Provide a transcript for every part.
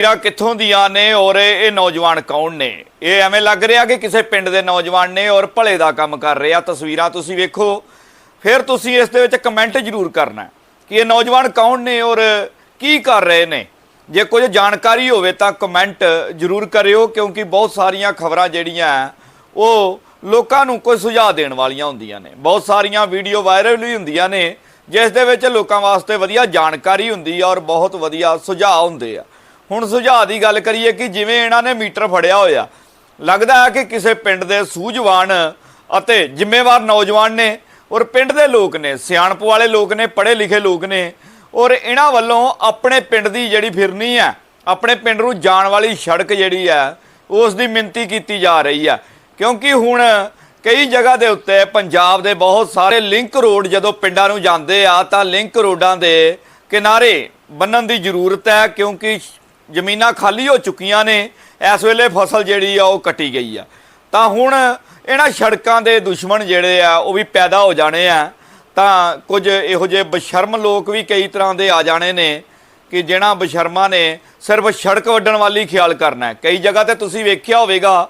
ਤਸਵੀਰਾਂ ਕਿੱਥੋਂ ਦੀਆਂ ਨੇ ਔਰ ਇਹ ਨੌਜਵਾਨ ਕੌਣ ਨੇ? ਇਹ ਐਵੇਂ ਲੱਗ ਰਿਹਾ ਕਿ ਕਿਸੇ ਪਿੰਡ ਦੇ ਨੌਜਵਾਨ ਨੇ ਔਰ ਭਲੇ ਦਾ ਕੰਮ ਕਰ ਰਿਹਾ। ਤਸਵੀਰਾਂ ਤੁਸੀਂ ਵੇਖੋ। ਫਿਰ ਤੁਸੀਂ ਇਸ ਦੇ ਵਿੱਚ ਕਮੈਂਟ ਜ਼ਰੂਰ ਕਰਨਾ ਕਿ ਇਹ ਨੌਜਵਾਨ ਕੌਣ ਨੇ ਔਰ ਕੀ ਕਰ ਰਹੇ ਨੇ। ਜੇ ਕੁਝ ਜਾਣਕਾਰੀ ਹੋਵੇ ਤਾਂ ਕਮੈਂਟ ਜ਼ਰੂਰ ਕਰਿਓ, ਕਿਉਂਕਿ ਬਹੁਤ ਸਾਰੀਆਂ ਖਬਰਾਂ ਜਿਹੜੀਆਂ ਉਹ ਲੋਕਾਂ ਨੂੰ ਕੋਈ ਸੁਝਾਅ ਦੇਣ ਵਾਲੀਆਂ ਹੁੰਦੀਆਂ ਨੇ। ਬਹੁਤ ਸਾਰੀਆਂ ਵੀਡੀਓ ਵਾਇਰਲ ਵੀ ਹੁੰਦੀਆਂ ਨੇ, ਜਿਸ ਦੇ ਵਿੱਚ ਲੋਕਾਂ ਵਾਸਤੇ ਵਧੀਆ ਜਾਣਕਾਰੀ ਹੁੰਦੀ ਆ ਔਰ ਬਹੁਤ ਵਧੀਆ ਸੁਝਾਅ ਹੁੰਦੇ ਆ। ਹੁਣ ਸੁਝਾਅ ਦੀ ਗੱਲ ਕਰੀਏ ਕਿ ਜਿਵੇਂ ਇਹਨਾਂ ਨੇ ਮੀਟਰ ਫੜਿਆ ਹੋਇਆ, ਲੱਗਦਾ ਹੈ ਕਿ ਕਿਸੇ ਪਿੰਡ ਦੇ ਸੂਝਵਾਨ ਅਤੇ ਜ਼ਿੰਮੇਵਾਰ ਨੌਜਵਾਨ ਨੇ ਔਰ ਪਿੰਡ ਦੇ ਲੋਕ ਨੇ, ਸਿਆਣਪ ਵਾਲੇ ਲੋਕ ਨੇ, ਪੜ੍ਹੇ ਲਿਖੇ ਲੋਕ ਨੇ, ਔਰ ਇਹਨਾਂ ਵੱਲੋਂ ਆਪਣੇ ਪਿੰਡ ਦੀ ਜਿਹੜੀ ਫਿਰਨੀ ਹੈ, ਆਪਣੇ ਪਿੰਡ ਨੂੰ ਜਾਣ ਵਾਲੀ ਸੜਕ ਜਿਹੜੀ ਹੈ, ਉਸ ਦੀ ਮਿੰਤੀ ਕੀਤੀ ਜਾ ਰਹੀ ਹੈ। ਕਿਉਂਕਿ ਹੁਣ ਕਈ ਜਗ੍ਹਾ ਦੇ ਉੱਤੇ ਪੰਜਾਬ ਦੇ ਬਹੁਤ ਸਾਰੇ ਲਿੰਕ ਰੋਡ ਜਦੋਂ ਪਿੰਡਾਂ ਨੂੰ ਜਾਂਦੇ ਆ, ਤਾਂ ਲਿੰਕ ਰੋਡਾਂ ਦੇ ਕਿਨਾਰੇ ਬੰਨਣ ਦੀ ਜ਼ਰੂਰਤ ਹੈ, ਕਿਉਂਕਿ ਜ਼ਮੀਨਾਂ ਖਾਲੀ ਹੋ ਚੁੱਕੀਆਂ ਨੇ, ਇਸ ਵੇਲੇ ਫਸਲ ਜਿਹੜੀ ਆ ਉਹ ਕੱਟੀ ਗਈ ਆ। ਤਾਂ ਹੁਣ ਇਹਨਾਂ ਸੜਕਾਂ ਦੇ ਦੁਸ਼ਮਣ ਜਿਹੜੇ ਆ, ਉਹ ਵੀ ਪੈਦਾ ਹੋ ਜਾਣੇ ਆ। ਤਾਂ ਕੁਝ ਇਹੋ ਜਿਹੇ ਬਸ਼ਰਮ ਲੋਕ ਵੀ ਕਈ ਤਰ੍ਹਾਂ ਦੇ ਆ ਜਾਣੇ ਨੇ ਕਿ ਜਿਹਨਾਂ ਬਸ਼ਰਮਾਂ ਨੇ ਸਿਰਫ ਸੜਕ ਵੱਢਣ ਵਾਲੀ ਖਿਆਲ ਕਰਨਾ ਕਈ ਜਗ੍ਹਾ ਤੇ ਤੁਸੀਂ ਵੇਖਿਆ ਹੋਵੇਗਾ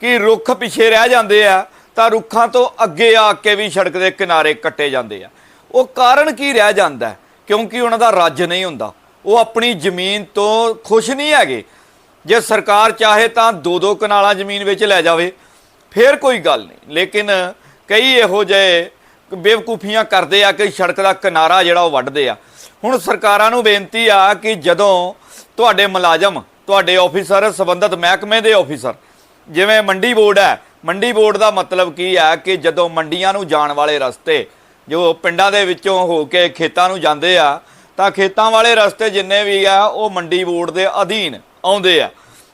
ਕਿ ਰੁੱਖ ਪਿੱਛੇ ਰਹਿ ਜਾਂਦੇ ਆ, ਤਾਂ ਰੁੱਖਾਂ ਤੋਂ ਅੱਗੇ ਆ ਕੇ ਵੀ ਸੜਕ ਦੇ ਕਿਨਾਰੇ ਕੱਟੇ ਜਾਂਦੇ ਆ। ਉਹ ਕਾਰਨ ਕੀ ਰਹਿ ਜਾਂਦਾ ਕਿਉਂਕਿ ਉਹਨਾਂ ਦਾ ਰੱਜ ਨਹੀਂ ਹੁੰਦਾ। ਉਹ ਆਪਣੀ ਜ਼ਮੀਨ ਤੋਂ ਖੁਸ਼ ਨਹੀਂ ਹੈਗੇ। ਜੇ ਸਰਕਾਰ ਚਾਹੇ ਤਾਂ ਦੋ ਦੋ ਕਨਾਲਾਂ ਜ਼ਮੀਨ ਵਿੱਚ ਲੈ ਜਾਵੇ, ਫੇਰ ਕੋਈ ਗੱਲ ਨਹੀਂ। ਲੇਕਿਨ ਕਈ ਇਹੋ ਜਿਹੇ ਬੇਵਕੂਫੀਆਂ ਕਰਦੇ ਆ ਕਿ ਸੜਕ ਦਾ ਕਿਨਾਰਾ ਜਿਹੜਾ ਉਹ ਵੱਢਦੇ ਆ। ਹੁਣ ਸਰਕਾਰਾਂ ਨੂੰ ਬੇਨਤੀ ਆ ਕਿ ਜਦੋਂ ਤੁਹਾਡੇ ਮੁਲਾਜ਼ਮ, ਤੁਹਾਡੇ ਆਫੀਸਰ, ਸੰਬੰਧਿਤ ਮਹਿਕਮੇ ਦੇ ਆਫੀਸਰ, ਜਿਵੇਂ ਮੰਡੀ ਬੋਰਡ ਹੈ, ਮੰਡੀ ਬੋਰਡ ਦਾ ਮਤਲਬ ਕੀ ਹੈ ਕਿ ਜਦੋਂ ਮੰਡੀਆਂ ਨੂੰ ਜਾਣ ਵਾਲੇ ਰਸਤੇ, ਜੋ ਪਿੰਡਾਂ ਦੇ ਵਿੱਚੋਂ ਹੋ ਕੇ ਖੇਤਾਂ ਨੂੰ ਜਾਂਦੇ ਆ ਤਾਂ ਖੇਤਾਂ ਵਾਲੇ ਰਸਤੇ ਜਿੰਨੇ ਵੀ ਆ, ਉਹ ਮੰਡੀ ਬੋਰਡ ਦੇ ਅਧੀਨ ਆਉਂਦੇ ਆ।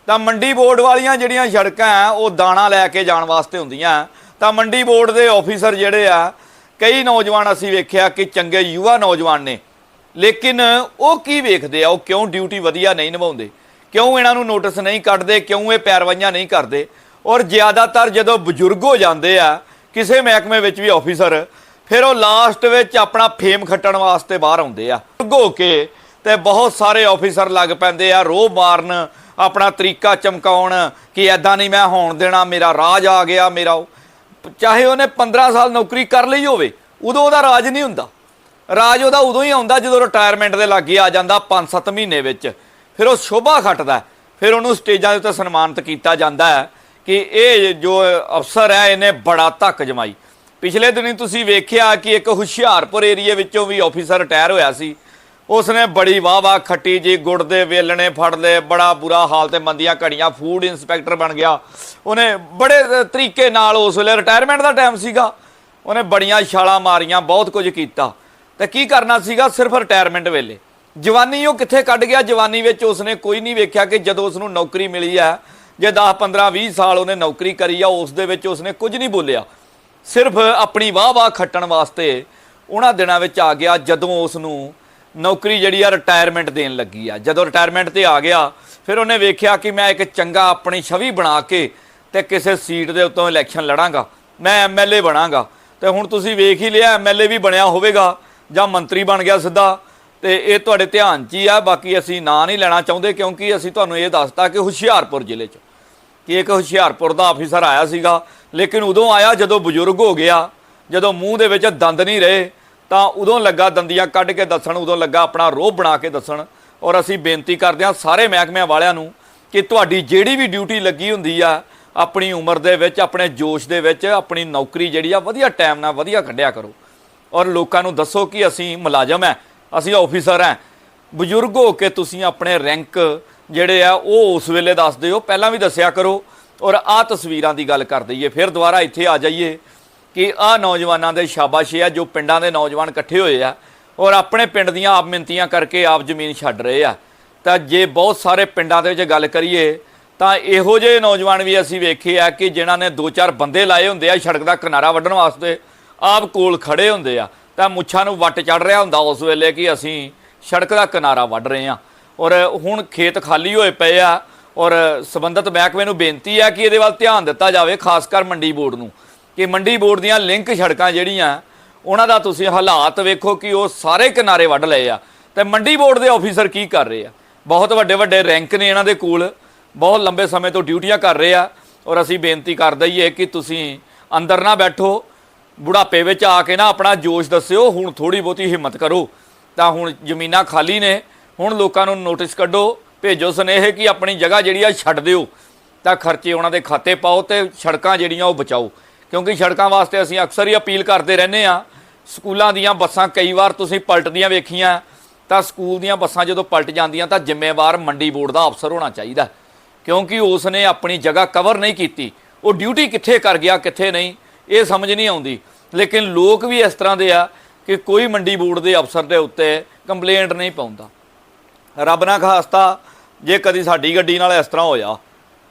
ਤਾਂ ਮੰਡੀ ਬੋਰਡ ਵਾਲੀਆਂ ਜਿਹੜੀਆਂ ਸੜਕਾਂ ਆ, ਉਹ ਦਾਣਾ ਲੈ ਕੇ ਜਾਣ ਵਾਸਤੇ ਹੁੰਦੀਆਂ। ਤਾਂ ਮੰਡੀ ਬੋਰਡ ਦੇ ਆਫੀਸਰ ਜਿਹੜੇ ਆ, ਕਈ ਨੌਜਵਾਨ ਅਸੀਂ ਵੇਖਿਆ ਕਿ ਚੰਗੇ ਯੁਵਾ ਨੌਜਵਾਨ ਨੇ। ਲੇਕਿਨ ਉਹ ਕੀ ਵੇਖਦੇ ਆ? ਉਹ ਕਿਉਂ ਡਿਊਟੀ ਵਧੀਆ ਨਹੀਂ ਨਿਭਾਉਂਦੇ? ਕਿਉਂ ਇਹਨਾਂ ਨੂੰ ਨੋਟਿਸ ਨਹੀਂ ਕੱਢਦੇ? ਕਿਉਂ ਇਹ ਪੈਰਵਾਈਆਂ ਨਹੀਂ ਕਰਦੇ? ਔਰ ਜ਼ਿਆਦਾਤਰ ਜਦੋਂ ਬਜ਼ੁਰਗ ਹੋ ਜਾਂਦੇ ਆ, ਕਿਸੇ ਮਹਿਕਮੇ ਵਿੱਚ ਵੀ ਆਫੀਸਰ ਫਿਰ ਉਹ ਲਾਸਟ ਵਿੱਚ ਆਪਣਾ ਫੇਮ ਖੱਟਣ ਵਾਸਤੇ ਬਾਹਰ ਆਉਂਦੇ ਆ। ਬਜ਼ੁਰਗ ਹੋ ਕੇ ਤੇ ਬਹੁਤ ਸਾਰੇ ਆਫੀਸਰ ਲੱਗ ਪੈਂਦੇ ਆ, ਰੋਹ ਮਾਰਨ, ਆਪਣਾ ਤਰੀਕਾ ਚਮਕਾਉਣ ਕਿ ਐਦਾਂ ਨਹੀਂ ਮੈਂ ਹੋਣ ਦੇਣਾ, ਮੇਰਾ ਰਾਜ ਆ ਗਿਆ, ਮੇਰਾ ਉਹ। ਚਾਹੇ ਉਹਨੇ 15 ਸਾਲ ਨੌਕਰੀ ਕਰ ਲਈ ਹੋਵੇ, ਉਦੋਂ ਉਹਦਾ ਰਾਜ ਨਹੀਂ ਹੁੰਦਾ। ਰਾਜ ਉਹਦਾ ਉਦੋਂ ਹੀ ਆਉਂਦਾ ਜਦੋਂ ਰਿਟਾਇਰਮੈਂਟ ਦੇ ਲਾਗੇ ਆ ਜਾਂਦਾ 5-7 ਮਹੀਨੇ ਵਿੱਚ। ਫਿਰ ਉਹ ਸ਼ੋਭਾ ਖੱਟਦਾ ਫਿਰ ਉਹਨੂੰ ਸਟੇਜਾਂ ਦੇ ਉੱਤੇ ਸਨਮਾਨਿਤ ਕੀਤਾ ਜਾਂਦਾ ਹੈ ਕਿ ਇਹ ਜੋ ਅਫਸਰ ਹੈ, ਇਹਨੇ ਬੜਾ ਧੱਕ ਜਮਾਈ। ਪਿਛਲੇ ਦਿਨੀ ਤੁਸੀਂ ਵੇਖਿਆ ਕਿ ਇੱਕ ਹੁਸ਼ਿਆਰਪੁਰ ਏਰੀਏ ਵਿੱਚੋਂ ਵੀ ਆਫੀਸਰ ਰਿਟਾਇਰ ਹੋਇਆ ਸੀ। ਉਸਨੇ ਬੜੀ ਵਾਹ ਵਾਹ ਖੱਟੀ ਜੀ ਗੁੜ ਦੇ ਵੇਲਣੇ ਫੜ ਲਏ, ਬੜਾ ਬੁਰਾ ਹਾਲ ਤੇ ਮੰਦੀਆਂ ਘੜੀਆਂ, ਫੂਡ ਇਨਸਪੈਕਟਰ ਬਣ ਗਿਆ। ਉਹਨੇ ਬੜੇ ਤਰੀਕੇ ਨਾਲ ਉਸ ਵੇਲੇ ਰਿਟਾਇਰਮੈਂਟ ਦਾ ਟਾਈਮ ਸੀਗਾ। ਉਹਨੇ ਬੜੀਆਂ ਛਾਲਾਂ ਮਾਰੀਆਂ, ਬਹੁਤ ਕੁਝ ਕੀਤਾ। ਤੇ ਕੀ ਕਰਨਾ ਸੀਗਾ? ਸਿਰਫ ਰਿਟਾਇਰਮੈਂਟ ਵੇਲੇ। ਜਵਾਨੀ ਉਹ ਕਿੱਥੇ ਕੱਢ ਗਿਆ? ਜਵਾਨੀ ਵਿੱਚ ਉਸਨੇ ਕੋਈ ਨਹੀਂ ਵੇਖਿਆ ਕਿ ਜਦੋਂ ਉਸ ਨੂੰ ਨੌਕਰੀ ਮਿਲੀ ਹੈ, ਜੇ 10 15 20 ਸਾਲ ਉਹਨੇ ਨੌਕਰੀ ਕਰੀ ਆ, ਉਸ ਦੇ ਵਿੱਚ ਉਸਨੇ ਕੁਝ ਨਹੀਂ ਬੋਲਿਆ। ਸਿਰਫ ਆਪਣੀ ਵਾਹ-ਵਾਹ ਖੱਟਣ ਵਾਸਤੇ ਉਹਨਾਂ ਦਿਨਾਂ ਵਿੱਚ ਆ ਗਿਆ ਜਦੋਂ ਉਸ ਨੂੰ ਨੌਕਰੀ ਜਿਹੜੀ ਆ ਰਿਟਾਇਰਮੈਂਟ ਦੇਣ ਲੱਗੀ ਆ। ਜਦੋਂ ਰਿਟਾਇਰਮੈਂਟ ਤੇ ਆ ਗਿਆ, ਫਿਰ ਉਹਨੇ ਵੇਖਿਆ ਕਿ ਮੈਂ ਇੱਕ ਚੰਗਾ ਆਪਣੀ ਛਵੀ ਬਣਾ ਕੇ ਤੇ ਕਿਸੇ ਸੀਟ ਦੇ ਉੱਤੋਂ ਇਲੈਕਸ਼ਨ ਲੜਾਂਗਾ। ਮੈਂ ਐਮਐਲਏ ਬਣਾਂਗਾ। ਤੇ ਹੁਣ ਤੁਸੀਂ ਵੇਖ ਹੀ ਲਿਆ ਐਮਐਲਏ ਵੀ ਬਣਿਆ ਹੋਵੇਗਾ ਜਾਂ ਮੰਤਰੀ ਬਣ ਗਿਆ ਸਿੱਧਾ। ਤੇ ਇਹ ਤੁਹਾਡੇ ਧਿਆਨ 'ਚ ਹੀ ਆ, ਬਾਕੀ ਅਸੀਂ ਨਾਂ ਨਹੀਂ ਲੈਣਾ ਚਾਹੁੰਦੇ ਕਿਉਂਕਿ ਅਸੀਂ ਤੁਹਾਨੂੰ ਇਹ ਦੱਸਤਾ ਕਿ ਹੁਸ਼ਿਆਰਪੁਰ ਜ਼ਿਲ੍ਹੇ 'ਚ। ਕਿ ਇੱਕ ਹੁਸ਼ਿਆਰਪੁਰ ਦਾ ਆਫੀਸਰ ਆਇਆ ਸੀਗਾ, ਲੇਕਿਨ ਉਦੋਂ ਆਇਆ ਜਦੋਂ ਬਜ਼ੁਰਗ ਹੋ ਗਿਆ, ਜਦੋਂ ਮੂੰਹ ਦੇ ਵਿੱਚ ਦੰਦ ਨਹੀਂ ਰਹੇ, ਤਾਂ ਉਦੋਂ ਲੱਗਾ ਦੰਦੀਆਂ ਕੱਢ ਕੇ ਦੱਸਣ, ਉਦੋਂ ਲੱਗਾ ਆਪਣਾ ਰੋਹ ਬਣਾ ਕੇ ਦੱਸਣ। ਔਰ ਅਸੀਂ ਬੇਨਤੀ ਕਰਦੇ ਹਾਂ ਸਾਰੇ ਮਹਿਕਮਿਆਂ ਵਾਲਿਆਂ ਨੂੰ ਕਿ ਤੁਹਾਡੀ ਜਿਹੜੀ ਵੀ ਡਿਊਟੀ ਲੱਗੀ ਹੁੰਦੀ ਆ, ਆਪਣੀ ਉਮਰ ਦੇ ਵਿੱਚ, ਆਪਣੇ ਜੋਸ਼ ਦੇ ਵਿੱਚ, ਆਪਣੀ ਨੌਕਰੀ ਜਿਹੜੀ ਆ, ਵਧੀਆ ਟਾਈਮ ਨਾਲ ਵਧੀਆ ਕੱਢਿਆ ਕਰੋ। ਔਰ ਲੋਕਾਂ ਨੂੰ ਦੱਸੋ ਕਿ ਅਸੀਂ ਮੁਲਾਜ਼ਮ ਹੈ ਅਸੀਂ ਆਫੀਸਰ ਹੈ ਬਜ਼ੁਰਗ ਹੋ ਕੇ ਤੁਸੀਂ ਆਪਣੇ ਰੈਂਕ ਜਿਹੜੇ ਆ, ਉਹ ਉਸ ਵੇਲੇ ਦੱਸ ਦਿਓ ਪਹਿਲਾਂ ਵੀ ਦੱਸਿਆ ਕਰੋ ਔਰ ਆਹ ਤਸਵੀਰਾਂ ਦੀ ਗੱਲ ਕਰ ਦਈਏ। ਫਿਰ ਦੁਬਾਰਾ ਇੱਥੇ ਆ ਜਾਈਏ ਕਿ ਆਹ ਨੌਜਵਾਨਾਂ ਦੇ ਸ਼ਾਬਾਸ਼ੇ ਆ, ਜੋ ਪਿੰਡਾਂ ਦੇ ਨੌਜਵਾਨ ਇਕੱਠੇ ਹੋਏ ਆ ਔਰ ਆਪਣੇ ਪਿੰਡ ਦੀਆਂ ਆਪ ਮਿੰਤੀਆਂ ਕਰਕੇ ਆਪ ਜ਼ਮੀਨ ਛੱਡ ਰਹੇ ਆ। ਤਾਂ ਜੇ ਬਹੁਤ ਸਾਰੇ ਪਿੰਡਾਂ ਦੇ ਵਿੱਚ ਗੱਲ ਕਰੀਏ, ਤਾਂ ਇਹੋ ਜਿਹੇ ਨੌਜਵਾਨ ਵੀ ਅਸੀਂ ਵੇਖੇ ਆ ਕਿ ਜਿਨ੍ਹਾਂ ਨੇ ਦੋ ਚਾਰ ਬੰਦੇ ਲਾਏ ਹੁੰਦੇ ਆ ਸੜਕ ਦਾ ਕਿਨਾਰਾ ਵੱਢਣ ਵਾਸਤੇ, ਆਪ ਕੋਲ ਖੜੇ ਹੁੰਦੇ ਆ। ਤਾਂ ਮੁੱਛਾਂ ਨੂੰ ਵੱਟ ਚੜ ਰਿਹਾ ਹੁੰਦਾ ਉਸ ਵੇਲੇ ਕਿ ਅਸੀਂ ਸੜਕ ਦਾ ਕਿਨਾਰਾ ਵੱਢ ਰਹੇ ਆ। ਔਰ ਹੁਣ ਖੇਤ ਖਾਲੀ ਹੋਏ ਪਏ ਆ ਔਰ ਸਬੰਧਤ ਮਹਿਕਮੇ ਨੂੰ ਬੇਨਤੀ ਹੈ ਕਿ ਇਹਦੇ ਵੱਲ ਧਿਆਨ ਦਿੱਤਾ ਜਾਵੇ, ਖਾਸ ਕਰ ਮੰਡੀ ਬੋਰਡ ਨੂੰ, ਕਿ ਮੰਡੀ ਬੋਰਡ ਦੀਆਂ ਲਿੰਕ ਸੜਕਾਂ ਜਿਹੜੀਆਂ, ਉਹਨਾਂ ਦਾ ਤੁਸੀਂ ਹਾਲਾਤ ਵੇਖੋ ਕਿ ਉਹ ਸਾਰੇ ਕਿਨਾਰੇ ਵੱਢ ਲਏ ਆ। ਤੇ ਮੰਡੀ ਬੋਰਡ ਦੇ ਆਫੀਸਰ ਕੀ ਕਰ ਰਹੇ ਆ? ਬਹੁਤ ਵੱਡੇ ਵੱਡੇ ਰੈਂਕ ਨੇ ਇਹਨਾਂ ਦੇ ਕੋਲ, ਬਹੁਤ ਲੰਬੇ ਸਮੇਂ ਤੋਂ ਡਿਊਟੀਆਂ ਕਰ ਰਹੇ ਆ। ਔਰ ਅਸੀਂ ਬੇਨਤੀ ਕਰ ਦਈਏ ਕਿ ਤੁਸੀਂ ਅੰਦਰ ਨਾ ਬੈਠੋ, ਬੁਢਾਪੇ ਵਿੱਚ ਆ ਕੇ ਨਾ ਆਪਣਾ ਜੋਸ਼ ਦੱਸਿਓ, ਹੁਣ ਥੋੜੀ ਬਹੁਤੀ ਹਿੰਮਤ ਕਰੋ। ਤਾਂ ਹੁਣ ਜ਼ਮੀਨਾਂ ਖਾਲੀ ਨੇ ਹੁਣ ਲੋਕਾਂ ਨੂੰ ਨੋਟਿਸ ਕੱਢੋ, ਭੇਜੋ ਸੁਨੇਹੇ ਕਿ ਆਪਣੀ ਜਗ੍ਹਾ ਜਿਹੜੀ ਆ ਛੱਡ ਦਿਓ। ਤਾਂ ਖਰਚੇ ਉਹਨਾਂ ਦੇ ਖਾਤੇ ਪਾਓ ਤੇ ਸੜਕਾਂ ਜਿਹੜੀਆਂ ਉਹ ਬਚਾਓ। ਕਿਉਂਕਿ ਸੜਕਾਂ ਵਾਸਤੇ ਅਸੀਂ ਅਕਸਰ ਹੀ ਅਪੀਲ ਕਰਦੇ ਰਹਿੰਦੇ ਆ ਸਕੂਲਾਂ ਦੀਆਂ ਬੱਸਾਂ ਕਈ ਵਾਰ ਤੁਸੀਂ ਪਲਟਦੀਆਂ ਵੇਖੀਆਂ, ਤਾਂ ਸਕੂਲ ਦੀਆਂ ਬੱਸਾਂ ਜਦੋਂ ਪਲਟ ਜਾਂਦੀਆਂ ਤਾਂ ਜ਼ਿੰਮੇਵਾਰ ਮੰਡੀ ਬੋਰਡ ਦਾ ਅਫਸਰ ਹੋਣਾ ਚਾਹੀਦਾ। ਕਿਉਂਕਿ ਉਸ ਨੇ ਆਪਣੀ ਜਗ੍ਹਾ ਕਵਰ ਨਹੀਂ ਕੀਤੀ। ਉਹ ਡਿਊਟੀ ਕਿੱਥੇ ਕਰ ਗਿਆ, ਕਿੱਥੇ ਨਹੀਂ, ਇਹ ਸਮਝ ਨਹੀਂ ਆਉਂਦੀ। ਲੇਕਿਨ ਲੋਕ ਵੀ ਇਸ ਤਰ੍ਹਾਂ ਦੇ ਆ ਕਿ ਕੋਈ ਮੰਡੀ ਬੋਰਡ ਦੇ ਅਫਸਰ ਦੇ ਉੱਤੇ ਕੰਪਲੇਂਟ ਨਹੀਂ ਪਾਉਂਦਾ। ਰੱਬ ਨਾ ਖਾਸਤਾ, ਜੇ ਕਦੀ ਸਾਡੀ ਗੱਡੀ ਨਾਲ ਇਸ ਤਰ੍ਹਾਂ ਹੋਇਆ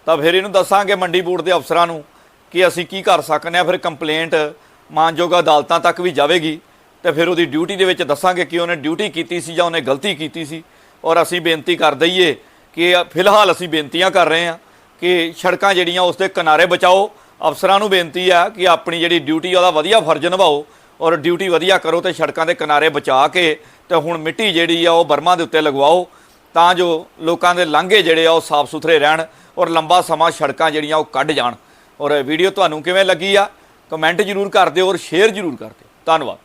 ਤਾਂ ਫਿਰ ਇਹਨੂੰ ਦੱਸਾਂਗੇ ਮੰਡੀ ਬੋਰਡ ਦੇ ਅਫਸਰਾਂ ਨੂੰ ਕਿ ਅਸੀਂ ਕੀ ਕਰ ਸਕਨੇ ਆ, ਫਿਰ ਕੰਪਲੇਂਟ ਮਾਨਯੋਗ ਅਦਾਲਤਾਂ ਤੱਕ ਵੀ ਜਾਵੇਗੀ, ਤੇ ਫਿਰ ਉਹਦੀ ਡਿਊਟੀ ਦੇ ਵਿੱਚ ਦੱਸਾਂਗੇ ਕਿ ਉਹਨੇ ਡਿਊਟੀ ਕੀਤੀ ਸੀ ਜਾਂ ਉਹਨੇ ਗਲਤੀ ਕੀਤੀ ਸੀ, ਔਰ ਅਸੀਂ ਬੇਨਤੀ ਕਰ ਦਈਏ ਕਿ ਫਿਲਹਾਲ ਅਸੀਂ ਬੇਨਤੀਆਂ ਕਰ ਰਹੇ ਹਾਂ ਕਿ ਸੜਕਾਂ ਜਿਹੜੀਆਂ ਉਸ ਦੇ ਕਿਨਾਰੇ ਬਚਾਓ। ਅਫਸਰਾਂ ਨੂੰ ਬੇਨਤੀ ਆ ਕਿ ਆਪਣੀ ਜਿਹੜੀ ਡਿਊਟੀ ਉਹਦਾ ਵਧੀਆ ਫਰਜ਼ ਨਿਭਾਓ। ਔਰ ਡਿਊਟੀ ਵਧੀਆ ਕਰੋ ਤੇ ਸੜਕਾਂ ਦੇ ਕਿਨਾਰੇ ਬਚਾ ਕੇ ਤੇ ਹੁਣ ਮਿੱਟੀ ਜਿਹੜੀ ਆ ਉਹ ਬਰਮਾ ਦੇ ਉੱਤੇ ਲਗਵਾਓ, ਤਾਂ ਜੋ ਲੋਕਾਂ ਦੇ ਲਾਂਘੇ ਜਿਹੜੇ ਆ ਉਹ ਸਾਫ਼ ਸੁਥਰੇ ਰਹਿਣ ਔਰ ਲੰਬਾ ਸਮਾਂ ਸੜਕਾਂ ਜਿਹੜੀਆਂ ਉਹ ਕੱਢ ਜਾਣ। ਔਰ ਵੀਡੀਓ ਤੁਹਾਨੂੰ ਕਿਵੇਂ ਲੱਗੀ ਆ, ਕਮੈਂਟ ਜ਼ਰੂਰ ਕਰ ਦਿਓ ਔਰ ਸ਼ੇਅਰ ਜ਼ਰੂਰ ਕਰ ਦਿਓ। ਧੰਨਵਾਦ।